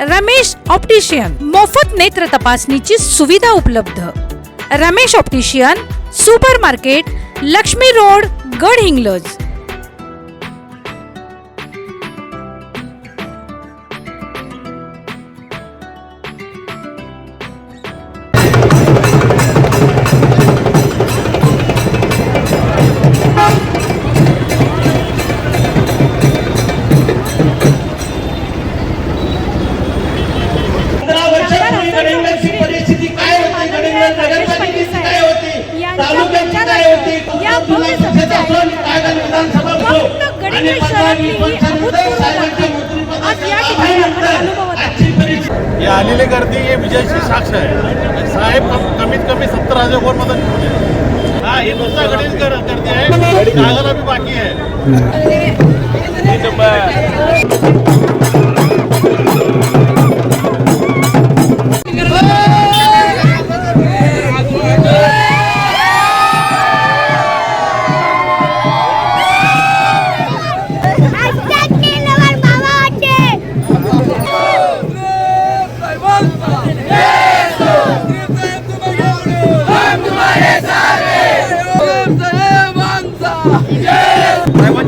Ramesh optician. मोफत नेत्र तपासणीची सुविधा उपलब्ध. Ramesh optician supermarket Laxmi road Gadhinglaj पक्षाचा असो आणि विधानसभा असो आणि ही साहेबांच्या. आजची हे आलेली गर्दी हे विजयची साक्ष आहे. साहेब कम- कमीत कमी सत्तर हजार वर मदत हा हे नुसता गर- गर्दी आहे. अभी बाकी आहे.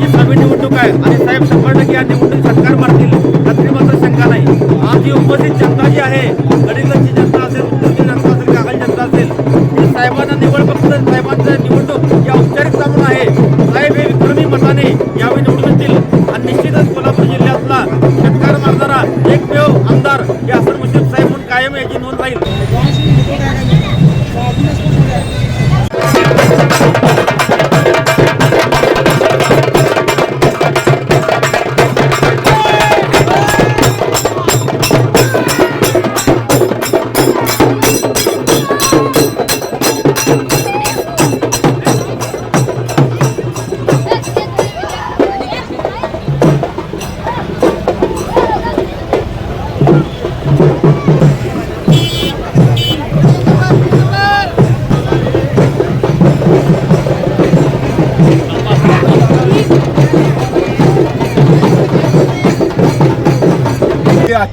ही सभे निवडणूक आहे. आणि साहेब शंभर टक्के या निवडणूक सरकार मारतील. खात्री मात्र शंका नाही. आज ही उपस्थित जनता जी आहे गडीगंजची जनता असेल उत्तरची जनता असेल कागल जनता असेल ही साहेबांना निवड फक्त साहेबांचं निवडणूक या औपचारिक चालून आहे. साहेब हे विक्रमी मताने यावेळी निवडून येतील. आणि निश्चितच कोल्हापूर जिल्ह्यातला शेतकार मारणारा एकमेव आमदार या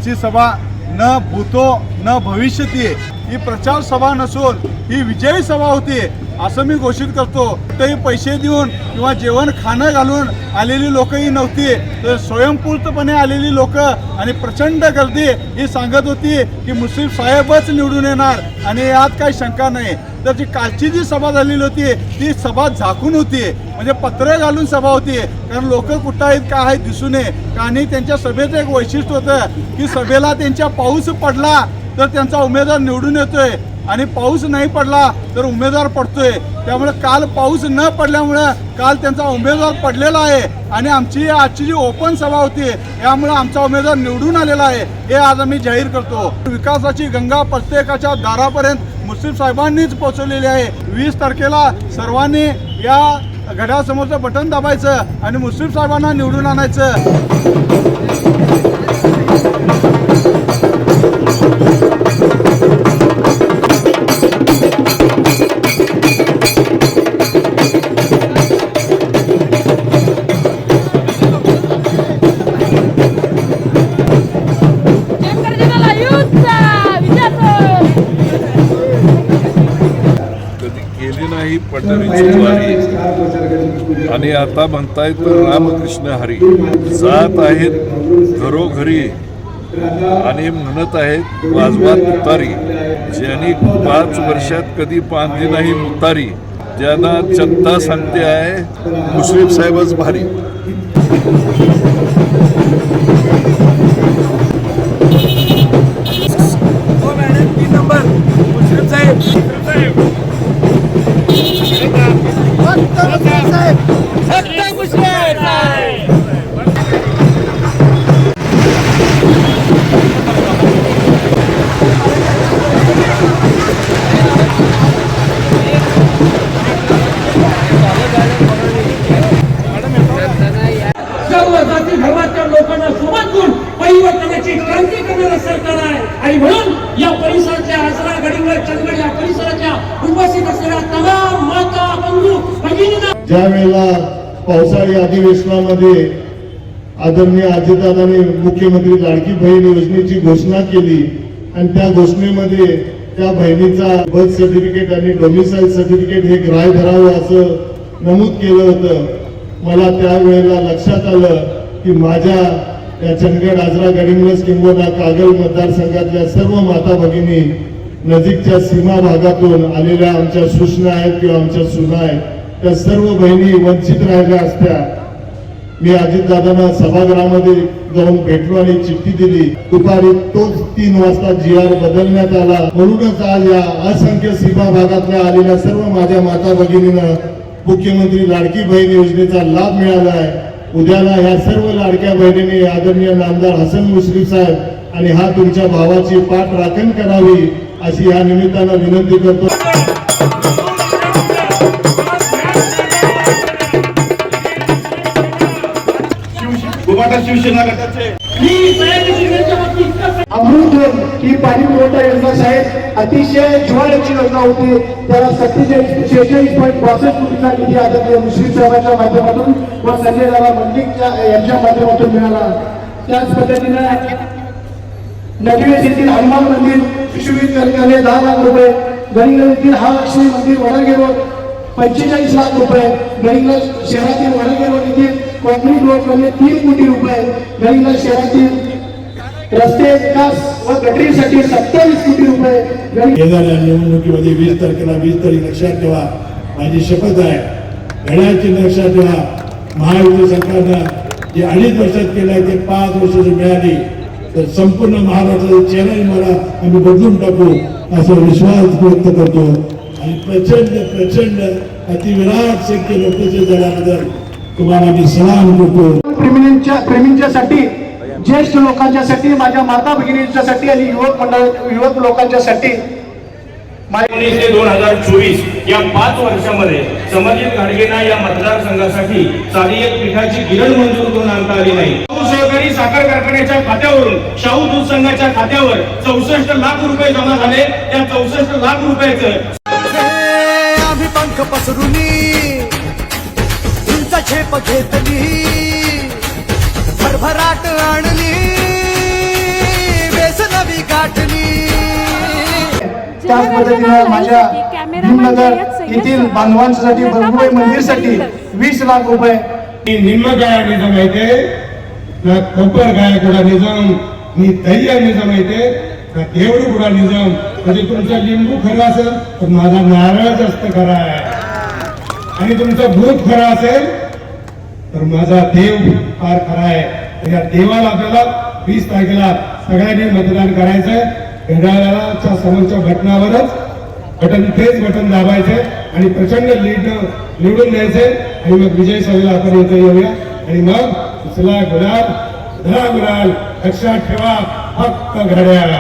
ही आजची सभा न भूतो न भविष्यती ही प्रचार सभा नसून ही विजयी सभा होती असं मी घोषित करतो. ते पैसे देऊन किंवा जेवण खाणं घालून आलेली लोकही नव्हती तर स्वयंपूर्तपणे आलेली लोक आणि प्रचंड गर्दी ही सांगत होती की मुस्लिम साहेबच निवडून येणार आणि यात काही शंका नाही. तर जी कालची जी सभा झालेली होती ती सभा झाकून होती. म्हणजे पत्र घालून सभा होती. कारण लोक कुठं आहेत का आहेत दिसू नये. आणि त्यांच्या सभेचं एक वैशिष्ट्य होतं की सभेला त्यांच्या पाऊस पडला तर त्यांचा उमेदवार निवडून येतोय. आणि पाऊस नाही पडला तर उमेदवार पडतोय. त्यामुळे काल पाऊस न पडल्यामुळं काल त्यांचा उमेदवार पडलेला आहे. आणि आमची आजची जी ओपन सभा होती यामुळे आमचा उमेदवार निवडून आलेला आहे. हे आज आम्ही जाहीर करतो. विकासाची गंगा प्रत्येकाच्या दारापर्यंत मुस्लिम साहेबांनीच पोहोचवलेली आहे. वीस तारखेला सर्वांनी या घड्यासमोरचं बटन दाबायचं आणि मुस्लिम साहेबांना निवडून आणायचं. आणि आता म्हणतायत रामकृष्ण हरी. जात आहेत घरोघरी. आणि म्हणत आहेत वाजवा तुतारी ज्यांनी पाच वर्षात कधी बांधली नाही मुतारी. ज्यांना जनता सांगते आहे मुश्रीफ साहेबच भारी. समाजाची क्रांती करणारं सरकार आहे. आणि म्हणून या परिसरातल्या आसरा गडिंगळ चंदगड या परिसराच्या उपस्थित असलेल्या तमाम माता बंधू भगिनींना ज्यावेळेला पावसाळी अधिवेशनामध्ये आदरणीय अजितदादाने मुख्यमंत्री लाडकी बहीण योजनेची घोषणा केली आणि त्या घोषणेमध्ये त्या बहिणीचा बर्थ सर्टिफिकेट आणि डोमिसाईल सर्टिफिकेट हे ग्राह्य धरावं असं नमूद केलं होतं. मला त्यावेळेला लक्षात आलं की माझ्या या चंदगड आजरा गडिंग्लज किंबोना कागल मतदारसंघातल्या सर्व माता भगिनी नजीकच्या सीमा भागातून आलेल्या आमच्या सूचना आहेत किंवा आमच्या सुना आहेत त्या सर्व बहिणी वंचित राहिल्या असत्या. मी अजितदादांना सभागृहामध्ये जाऊन भेटलो आणि चिठ्ठी दिली. दुपारी तोच तीन वाजता जी आर बदलण्यात आला. म्हणूनच आज या असंख्य सीमा भागातल्या आलेल्या सर्व माझ्या माता भगिनीनं मुख्यमंत्री लाडकी बहीण योजनेचा लाभ मिळाला आहे. उद्याला ह्या सर्व लाडक्या बहिणींनी आदरणीय नामदार हसन मुश्रीफ साहेब आणि हा तुमच्या भावाची पाठ राखण करावी अशी या निमित्तानं विनंती करतो. शिवसेना गटाचे. अमृत ही पाणी पुरवठा योजना साहेब अतिशय जिव्हाळ्याची योजना होती. त्याला सत्तेचाळीस शेहेचाळीस पॉईंट बासष्ट कोटीचा निधी आदरणीय मुश्रीफ साहेबांच्या माध्यमातून व संजय दादा मंडिकच्या यांच्या माध्यमातून मिळाला. त्याच पद्धतीने नगवेश येथील हनुमान मंदिर सुशोभित करण्याने दहा लाख रुपये गणिंग येथील हा लक्ष्मी मंदिर वडरगे रोड पंचेचाळीस लाख रुपये गणिंग शहरातील वडरगे रोड येथील कॉन्क्रीट रोड म्हणजे तीन कोटी रुपये गणिंग शहरातील रस्ते विकास व गटरीसाठी सत्तावीस कोटी रुपये येणाऱ्या निवडणुकीमध्ये वीस तारखेला वीस तारीख लक्षात ठेवा. माझी शपथ आहे. घड्याळची लक्षात ठेवा. महायुती सरकारनं जे अडीच वर्षात केलं आहे ते पाच वर्ष जर मिळाली. तर संपूर्ण महाराष्ट्राचं चॅनल मला आम्ही बदलून टाकू असा विश्वास व्यक्त करतो. आणि प्रचंड प्रचंड अतिविराट संख्य लोकांच्या जगाबद्दल तुम्हाला मी सलाम करतो. प्रेमींच्या प्रेमींच्यासाठी ज्येष्ठ लोकांच्यासाठी माझ्या माता भगिनींच्यासाठी आणि युवक मंडळ युवक लोकांच्यासाठी एकोणीस ते दोन हजार चोवीस या पाच वर्षामध्ये समर्जित घाडगेंना या मतदारसंघासाठी साधी एक पिठाची गिरण मंजूर करून आणता आली नाही. सहकारी साखर कारखान्याच्या खात्यावरून शाहू दूध संघाच्या खात्यावर चौसष्ट लाख रुपये जमा झाले. त्या चौसष्ट लाख रुपयाचं आम्ही पंख पसरुनी उंच झेप घेतली. भरभराट त्याच पद्धतीने माझ्या भीमनगर येथील बांधवांसाठी भरपूर मंदिरसाठी वीस लाख रुपये. निम्म गाया निजाम आहे ना कोपर गाया कुडा निजाम मी तय्या निजाम आहे ना देवडू कुडा निजाम म्हणजे तुमचा लिंबू खरा असेल तर माझा नारळ जास्त खरा. आहे आणि तुमचं भूत खरं असेल तर माझा देव फार खरा आहे. या देवाला आपल्याला वीस तारखेला सगळ्यांनी मतदान करायचंय. घड्याळाच्या समोरच्या बटनावरच बटन तेच बटन दाबायचे आणि प्रचंड लीड निवडून द्यायचे. आणि मग विजय सभेला आपण इथे येऊया. आणि मग उचला गुलाल धरा गुलाल लक्षात ठेवा फक्त घड्याळ.